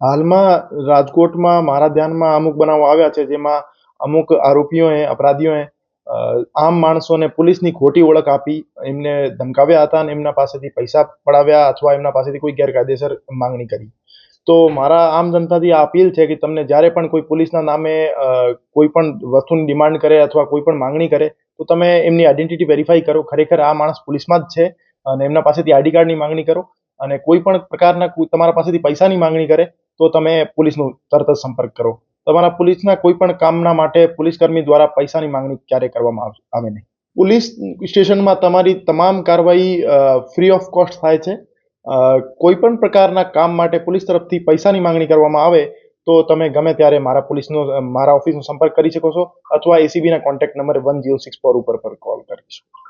હાલમાં રાજકોટમાં મારા ધ્યાનમાં અમુક બનાવો આવ્યા છે, જેમાં અમુક આરોપીઓએ, અપરાધીઓએ આમ માણસોને પોલીસની ખોટી ઓળખ આપી, એમને ધમકાવ્યા હતા અને એમના પાસેથી પૈસા પડાવ્યા અથવા એમના પાસેથી કોઈ ગેરકાયદેસર માંગણી કરી. તો મારા આમ જનતાથી આ અપીલ છે કે તમને જ્યારે પણ કોઈ પોલીસના નામે કોઈ પણ વસ્તુની ડિમાન્ડ કરે અથવા કોઈ પણ માંગણી કરે, તો તમે એમની આઈડેન્ટિટી વેરીફાઈ કરો. ખરેખર આ માણસ પોલીસમાં જ છે અને એમના પાસેથી આઈડી કાર્ડની માંગણી કરો અને કોઈ પણ પ્રકારના તમારા પાસેથી પૈસાની માંગણી કરે તો તમે પોલીસનો તરત જ સંપર્ક કરો. તમારા પોલીસના કોઈ પણ કામના માટે પોલીસકર્મી દ્વારા પૈસાની માંગણી ક્યારે કરવામાં આવ- નહીં. પોલીસ સ્ટેશનમાં તમારી તમામ કાર્યવાહી ફ્રી ઓફ કોસ્ટ થાય છે. કોઈ પણ પ્રકારના કામ માટે પોલીસ તરફથી પૈસાની માંગણી કરવામાં આવે તો તમે ગમે ત્યારે મારા પોલીસનો, મારા ઓફિસનો સંપર્ક કરી શકો છો અથવા એસીબીના contact number one zero six four ઉપર પર કોલ કરી શકો